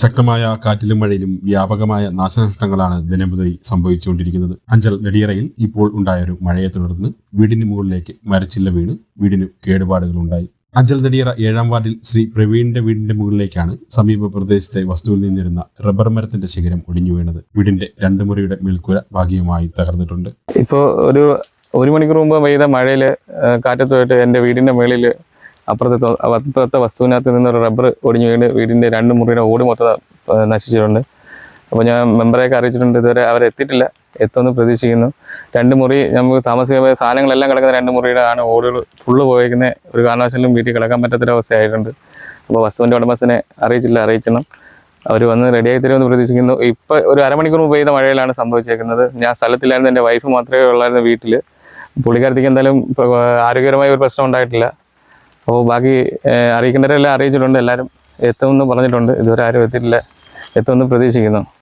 ശക്തമായ കാറ്റിലും മഴയിലും വ്യാപകമായ നാശനഷ്ടങ്ങളാണ് ദിനംപ്രതി സംഭവിച്ചുകൊണ്ടിരിക്കുന്നത്. അഞ്ചൽ നെടിയറയിൽ ഇപ്പോൾ ഉണ്ടായ ഒരു മഴയെ തുടർന്ന് വീടിന് മുകളിലേക്ക് മരച്ചില്ല വീണ് വീടിന് കേടുപാടുകൾ ഉണ്ടായി. അഞ്ചൽ നെടിയറ ഏഴാം വാർഡിൽ ശ്രീ പ്രവീണിന്റെ വീടിന്റെ മുകളിലേക്കാണ് സമീപ പ്രദേശത്തെ വസ്തുവിൽ നിന്നിരുന്ന റബ്ബർ മരത്തിന്റെ ശിഖരം ഒടിഞ്ഞു വീണത്. വീടിന്റെ രണ്ട് മുറിയുടെ മേൽക്കൂര ഭാഗികമായി തകർന്നിട്ടുണ്ട്. ഇപ്പോൾ ഒരു ഒരു മണിക്കൂർ മുമ്പ് പെയ്ത മഴയിൽ കാറ്റത്തുമായിട്ട് എന്റെ വീടിന്റെ മുകളിൽ അപ്പുറത്തെ അപ്പുറത്തെ വസ്തുവിനകത്ത് നിന്നൊരു റബ്ബർ ഒടിഞ്ഞു വീണ് വീടിന്റെ രണ്ട് മുറിയുടെ ഓട് മൊത്തം നശിച്ചിട്ടുണ്ട്. അപ്പോൾ ഞാൻ മെമ്പറെയൊക്കെ അറിയിച്ചിട്ടുണ്ട് ഇതുവരെ അവരെത്തിയിട്ടില്ല എത്തുമെന്ന് പ്രതീക്ഷിക്കുന്നു. രണ്ട് മുറി നമുക്ക് താമസിക്കുമ്പോൾ സാധനങ്ങളെല്ലാം കിടക്കുന്ന രണ്ട് മുറിയുടെ ആണ് ഓടുകൾ ഫുള്ള് പോയേക്കുന്ന ഒരു കാരണവശാലും വീട്ടിൽ കിടക്കാൻ പറ്റാത്തൊരവസ്ഥയായിട്ടുണ്ട് അപ്പോൾ വസ്തുവിന്റെ ഉടമസ്ഥനെ അറിയിച്ചില്ല അറിയിക്കണം അവർ വന്ന് റെഡിയായി തരുമെന്ന് പ്രതീക്ഷിക്കുന്നു. ഇപ്പോൾ ഒരു അരമണിക്കൂർ മുമ്പ് പെയ്ത മഴയിലാണ് സംഭവിച്ചേക്കുന്നത്. ഞാൻ സ്ഥലത്തില്ലായിരുന്നു എന്റെ വൈഫ് മാത്രമേ ഉള്ളായിരുന്നു വീട്ടിൽ പുള്ളിക്കാരത്തേക്ക് എന്തായാലും ആരോഗ്യപരമായ ഒരു പ്രശ്നം ഉണ്ടായിട്ടില്ല. അപ്പോൾ ബാക്കി അറിയിക്കേണ്ടവരെല്ലാം അറിയിച്ചിട്ടുണ്ട്. എല്ലാവരും എത്തുമെന്ന് പറഞ്ഞിട്ടുണ്ട്. ഇതുവരെ ആരും എത്തിയിട്ടില്ല. എത്തുമെന്ന് പ്രതീക്ഷിക്കുന്നു.